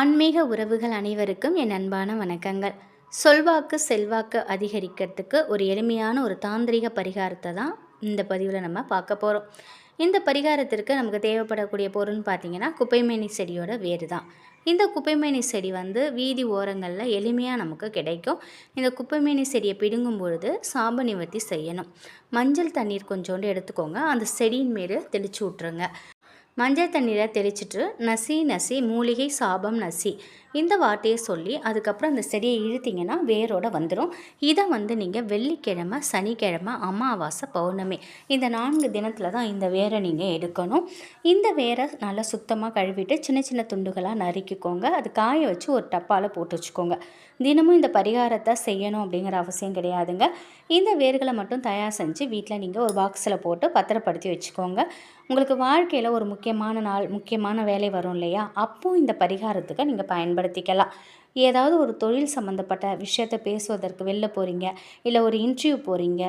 ஆன்மீக உறவுகள் அனைவருக்கும் என் அன்பான வணக்கங்கள். சொல்வாக்கு செல்வாக்கு அதிகரிக்கிறதுக்கு ஒரு எளிமையான ஒரு தாந்திரிக பரிகாரத்தை தான் இந்த பதிவில் நம்ம பார்க்க போகிறோம் இந்த பரிகாரத்திற்கு நமக்கு தேவைப்படக்கூடிய பொருள்னு பார்த்தீங்கன்னா குப்பைமேனி செடியோட வேறு தான். இந்த குப்பைமேனி செடி வந்து வீதி ஓரங்களில் எளிமையாக நமக்கு கிடைக்கும். இந்த குப்பைமேனி செடியை பிடுங்கும் பொழுது சாப நிவர்த்தி செய்யணும். மஞ்சள் தண்ணீர் கொஞ்சோண்டு எடுத்துக்கோங்க. அந்த செடியின் மேலே தெளித்து விட்ருங்க மஞ்சள் தண்ணீரை தெளிச்சிட்டு நசி நசி மூலிகை சாபம் நசி. இந்த வார்த்தையை சொல்லி அதுக்கப்புறம் அந்த செடியை இழுத்தீங்கன்னா வேரோட வந்துடும் இதை வந்து நீங்கள் வெள்ளிக்கிழமை சனிக்கிழமை அமாவாசை பௌர்ணமி இந்த நான்கு தினத்தில் தான் இந்த வேரை நீங்கள் எடுக்கணும். இந்த வேரை நல்லா சுத்தமாக கழுவிட்டு சின்ன சின்ன துண்டுகளாக நறுக்கிக்கோங்க. அது காய வச்சு ஒரு டப்பாவில் போட்டு வச்சுக்கோங்க. தினமும் இந்த பரிகாரத்தை செய்யணும் அப்படிங்கிற அவசியம் கிடையாதுங்க. இந்த வேர்களை மட்டும் தயார் செஞ்சு வீட்டில் நீங்கள் ஒரு பாக்ஸில் போட்டு பத்திரப்படுத்தி வச்சுக்கோங்க. உங்களுக்கு வாழ்க்கையில் ஒரு முக்கியமான நாள் முக்கியமான வேலை வரும் இல்லையா? அப்போது இந்த பரிகாரத்துக்கு நீங்கள் பயன்படுத்த பயன்படுத்திக்கலாம். ஏதாவது ஒரு தொழில் சம்மந்தப்பட்ட விஷயத்த பேசுவதற்கு வெளில போகிறீங்க இல்லை ஒரு இன்டர்வியூ போகிறீங்க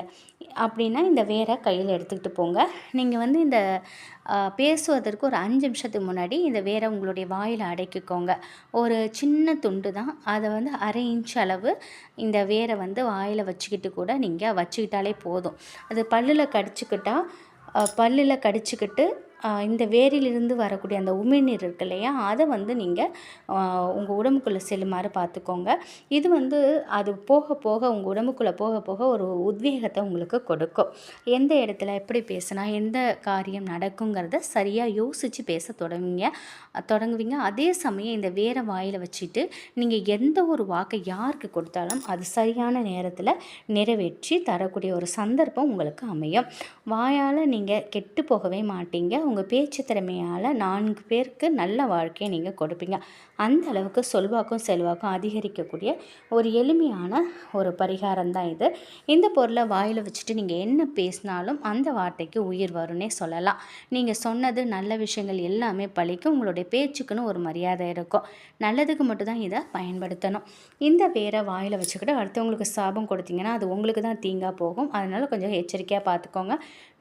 அப்படின்னா இந்த வேரை கையில் எடுத்துக்கிட்டு போங்க. நீங்கள் வந்து இந்த பேசுவதற்கு ஒரு அஞ்சு நிமிஷத்துக்கு முன்னாடி இந்த வேரை உங்களுடைய வாயில் அடைக்கிக்கோங்க. ஒரு சின்ன துண்டு தான். அதை வந்து அரை இன்ச் அளவு இந்த வேரை வந்து வாயில் வச்சுக்கிட்டு கூட நீங்கள் வச்சுக்கிட்டாலே போதும். அது பல்லில் கடிச்சிக்கிட்டால் பல்லில் கடிச்சிக்கிட்டு இந்த வேரிலிருந்து வரக்கூடிய அந்த உமிழ்நீர் இருக்கு இல்லையா? அதை வந்து நீங்கள் உங்கள் உடம்புக்குள்ளே செல்லுமாறு பார்த்துக்கோங்க. இது வந்து அது போக போக உங்கள் உடம்புக்குள்ளே போக போக ஒரு உத்வேகத்தை உங்களுக்கு கொடுக்கும். எந்த இடத்துல எப்படி பேசினா எந்த காரியம் நடக்குங்கிறத சரியாக யோசித்து பேச தொடங்குவீங்க. தொடங்குவீங்க. அதே சமயம் இந்த வேற வாயில் வச்சுட்டு நீங்கள் எந்த ஒரு வாக்கை யாருக்கு கொடுத்தாலும் அது சரியான நேரத்தில் நிறைவேற்றி தரக்கூடிய ஒரு சந்தர்ப்பம் உங்களுக்கு அமையும். வாயால் நீங்கள் கெட்டு போகவே மாட்டீங்க. உங்கள் பேச்சு திறமையால் நான்கு பேருக்கு நல்ல வாழ்க்கையை நீங்கள் கொடுப்பீங்க. அந்த அளவுக்கு சொல்வாக்கும் செல்வாக்கும் அதிகரிக்கக்கூடிய ஒரு எளிமையான ஒரு பரிகாரம் தான் இது. இந்த பொருளை வாயில் வச்சுட்டு நீங்கள் என்ன பேசினாலும் அந்த வார்த்தைக்கு உயிர் வரும்னே சொல்லலாம். நீங்கள் சொன்னது நல்ல விஷயங்கள் எல்லாமே பழிக்கும். உங்களுடைய பேச்சுக்குன்னு ஒரு மரியாதை இருக்கும். நல்லதுக்கு மட்டும்தான் இதை பயன்படுத்தணும். இந்த பேரை வாயில் வச்சுக்கிட்டு அடுத்தவங்களுக்கு சாபம் கொடுத்தீங்கன்னா அது உங்களுக்கு தான் தீங்காக போகும். அதனால் கொஞ்சம் எச்சரிக்கையாக பார்த்துக்கோங்க.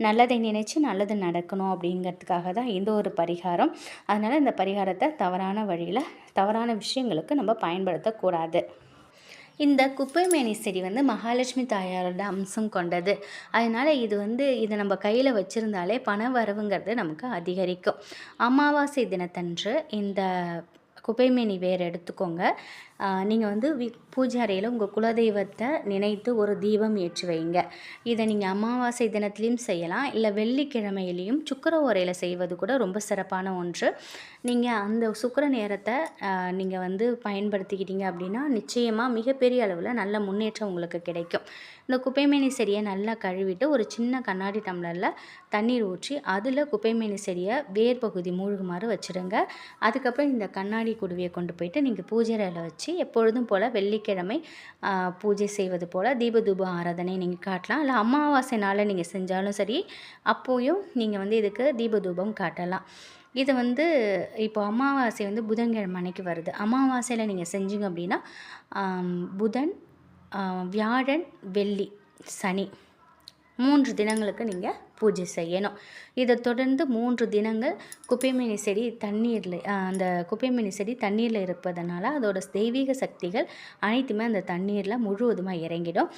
நல்லதை நினைச்சு நல்லது நடக்கணும் அப்படிங்கிறதுக்காக தான் இந்த ஒரு பரிகாரம். அதனால் இந்த பரிகாரத்தை தவறான வழியில் தவறான விஷயங்களுக்கு நம்ம பயன்படுத்தக்கூடாது. இந்த குப்பைமேனி செடி வந்து மகாலட்சுமி தாயாரோட அம்சம் கொண்டது. அதனால் இது வந்து இதை நம்ம கையில் வச்சுருந்தாலே பண வரவுங்கிறது நமக்கு அதிகரிக்கும். அமாவாசை தினத்தன்று இந்த குப்பைமேனி வேர் எடுத்துக்கோங்க. நீங்கள் வந்து வீ பூஜை அறையில் உங்கள் குலதெய்வத்தை நினைத்து ஒரு தீபம் ஏற்றி வைங்க. இதை நீங்கள் அமாவாசை தினத்துலேயும் செய்யலாம். இல்லை வெள்ளிக்கிழமையிலையும் சுக்கர உரையில் செய்வது கூட ரொம்ப சிறப்பான ஒன்று. நீங்கள் அந்த சுக்கர நேரத்தை நீங்கள் வந்து பயன்படுத்திக்கிட்டீங்க அப்படின்னா நிச்சயமாக மிகப்பெரிய அளவில் நல்ல முன்னேற்றம் உங்களுக்கு கிடைக்கும். இந்த குப்பைமேனி செடியை நல்லா கழுவிட்டு ஒரு சின்ன கண்ணாடி டம்ளரில் தண்ணீர் ஊற்றி அதில் குப்பைமேனி செடியை வேர் பகுதி மூழ்குமாறு வச்சுடுங்க அதுக்கப்புறம் இந்த கண்ணாடி குடுவையை கொண்டு போயிட்டு நீங்கள் பூஜை அறையில் வச்சு எப்பொழுதும் போல் வெள்ளிக்கிழமை பூஜை செய்வது போல் தீபதூப ஆராதனை நீங்கள் காட்டலாம். இல்லை அமாவாசை நாளில் நீங்கள் செஞ்சாலும் சரி அப்போயும் நீங்கள் வந்து இதுக்கு தீபதூபம் காட்டலாம். இது வந்து இப்போ அமாவாசை வந்து புதன்கிழமை அன்னைக்கு வருது. அமாவாசையில் நீங்கள் செஞ்சீங்க அப்படின்னா புதன் வியாழன் வெள்ளி சனி மூன்று தினங்களுக்கு நீங்கள் பூஜை செய்யணும். இதை தொடர்ந்து மூன்று தினங்கள் குப்பைமேனி செடி தண்ணீரில் அந்த குப்பைமேனி செடி தண்ணீரில் இருப்பதனால அதோட தெய்வீக சக்திகள் அனைத்துமே அந்த தண்ணீரில் முழுவதுமாக இறங்கிடும்.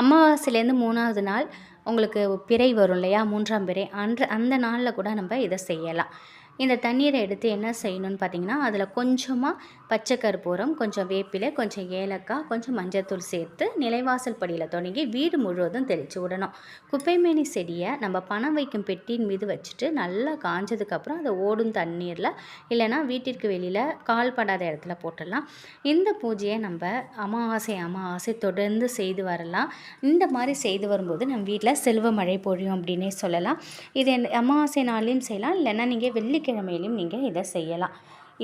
அமாவாசையிலேருந்து மூணாவது நாள் உங்களுக்கு பிறை வரும் இல்லையா? மூன்றாம் பிறை. அன்ற அந்த நாளில் கூட நம்ம இதை செய்யலாம். இந்த தண்ணீரை எடுத்து என்ன செய்யணும்னு பார்த்தீங்கன்னா அதில் கொஞ்சமாக பச்சை கற்பூரம் கொஞ்சம் வேப்பிலை கொஞ்சம் ஏலக்காய் கொஞ்சம் மஞ்சத்தூள் சேர்த்து நிலைவாசல் படியில் தொடங்கி வீடு முழுவதும் தெளித்து விடணும். குப்பைமேனி செடியை நம்ம பணம் வைக்கும் பெட்டியின் மீது வச்சுட்டு நல்லா காஞ்சதுக்கப்புறம் அதை ஓடும் தண்ணீரில் இல்லைனா வீட்டிற்கு வெளியில் கால் படாத இடத்துல போட்டுடலாம். இந்த பூஜையை நம்ம அமாவாசை அமாவாசை தொடர்ந்து செய்து வரலாம். இந்த மாதிரி செய்து வரும்போது நம்ம வீட்டில் செல்வ மழை பொழியும் அப்படின்னே சொல்லலாம். இது அமாவாசை நாளையும் செய்யலாம். இல்லைன்னா நீங்கள் வெள்ளி வெள்ளிக்கிழமையிலையும் நீங்கள் இதை செய்யலாம்.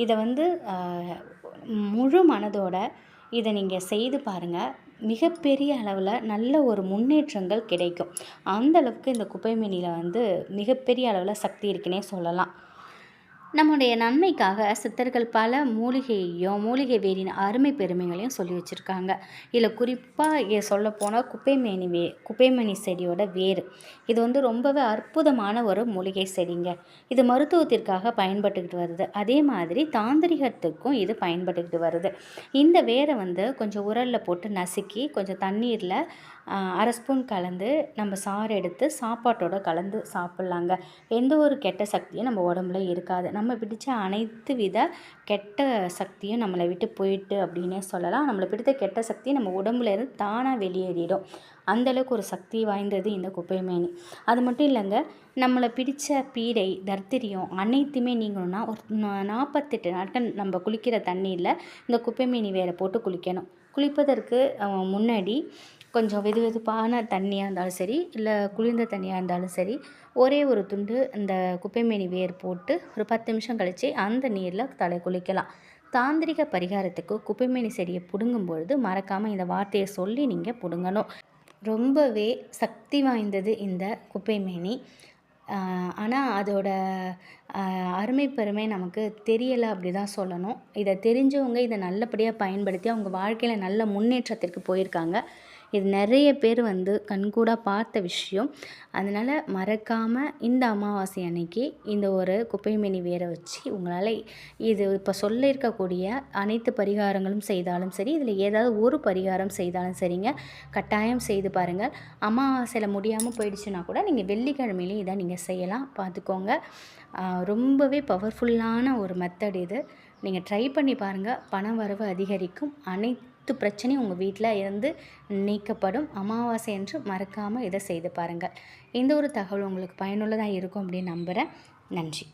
இதை வந்து முழு மனதோட இதை நீங்கள் செய்து பாருங்கள் மிகப்பெரிய அளவில் நல்ல ஒரு முன்னேற்றங்கள் கிடைக்கும். அந்த அளவுக்கு இந்த குப்பைமேனியில் வந்து மிகப்பெரிய அளவில் சக்தி இருக்குன்னே சொல்லலாம். நம்முடைய நன்மைக்காக சித்தர்கள் பல மூலிகையையும் மூலிகை வேரின் அருமை பெருமைகளையும் சொல்லி வச்சுருக்காங்க. இதில் குறிப்பாக சொல்லப்போனால் குப்பைமேனி வே குப்பைமேனி செடியோட வேர். இது வந்து ரொம்பவே அற்புதமான ஒரு மூலிகை செடிங்க. இது மருத்துவத்திற்காக பயன்பட்டுக்கிட்டு வருது. அதே மாதிரி தாந்திரிகத்துக்கும் இது பயன்பட்டுக்கிட்டு வருது. இந்த வேரை வந்து கொஞ்சம் உரலில் போட்டு நசுக்கி கொஞ்சம் தண்ணீரில் அரை ஸ்பூன் கலந்து நம்ம சாறு எடுத்து சாப்பாட்டோட கலந்து சாப்பிட்லாங்க. எந்த ஒரு கெட்ட சக்தியும் நம்ம உடம்புல இருக்காது. நம்ம பிடிச்ச அனைத்து வித கெட்ட சக்தியும் நம்மளை விட்டு போயிட்டு அப்படின்னே சொல்லலாம். நம்மளை பிடித்த கெட்ட சக்தி நம்ம உடம்புல இருந்து தானாக வெளியேறிடும். அந்தளவுக்கு ஒரு சக்தி வாய்ந்தது இந்த குப்பைமேனி. அது மட்டும் இல்லைங்க நம்மளை பிடித்த பீடை தர்த்திரியம் அனைத்துமே நீங்கணும்னா ஒரு நாற்பத்தெட்டு நாட்கள் நம்ம குளிக்கிற தண்ணியில் இந்த குப்பைமேனி வேற போட்டு குளிக்கணும். குளிப்பதற்கு முன்னாடி கொஞ்சம் வெது வெதுப்பான தண்ணியாக இருந்தாலும் சரி இல்லை குளிர்ந்த தண்ணியாக இருந்தாலும் சரி ஒரே ஒரு துண்டு இந்த குப்பைமேனி வேர் போட்டு ஒரு பத்து நிமிஷம் கழித்து அந்த நீரில் தலை குளிக்கலாம். தாந்திரிக பரிகாரத்துக்கு குப்பைமேனி செடியை பிடுங்கும் பொழுது மறக்காமல் இந்த வார்த்தையை சொல்லி நீங்கள் பிடுங்கணும். ரொம்பவே சக்தி வாய்ந்தது இந்த குப்பைமேனி. ஆனால் அதோட அருமை பெருமை நமக்கு தெரியலை அப்படி தான் சொல்லணும். இதை தெரிஞ்சவங்க இதை நல்லபடியாக பயன்படுத்தி அவங்க வாழ்க்கையில் நல்ல முன்னேற்றத்திற்கு போயிருக்காங்க. இது நிறைய பேர் வந்து கண்கூடாக பார்த்த விஷயம். அதனால் மறக்காமல் இந்த அமாவாசை அன்னைக்கு இந்த ஒரு குப்பைமேனி வேற வச்சு உங்களால் இது இப்போ சொல்லியிருக்கக்கூடிய அனைத்து பரிகாரங்களும் செய்தாலும் சரி இதில் ஏதாவது ஒரு பரிகாரம் செய்தாலும் சரிங்க. கட்டாயம் செய்து பாருங்கள் அமாவாசையில் முடியாமல் போயிடுச்சுன்னா கூட நீங்கள் வெள்ளிக்கிழமையிலையும் இதை நீங்கள் செய்யலாம். பார்த்துக்கோங்க. ரொம்பவே பவர்ஃபுல்லான ஒரு மெத்தட் இது. நீங்கள் ட்ரை பண்ணி பாருங்கள் பண வரவு அதிகரிக்கும். அனைத்து அனைத்து பிரச்சனையும் உங்கள் வீட்டில் இருந்து நீக்கப்படும். அமாவாசை என்று மறக்காமல் இதை செய்து பாருங்கள். இந்த ஒரு தகவல் உங்களுக்கு பயனுள்ளதாக இருக்கும் அப்படின்னு நம்புகிறேன் நன்றி.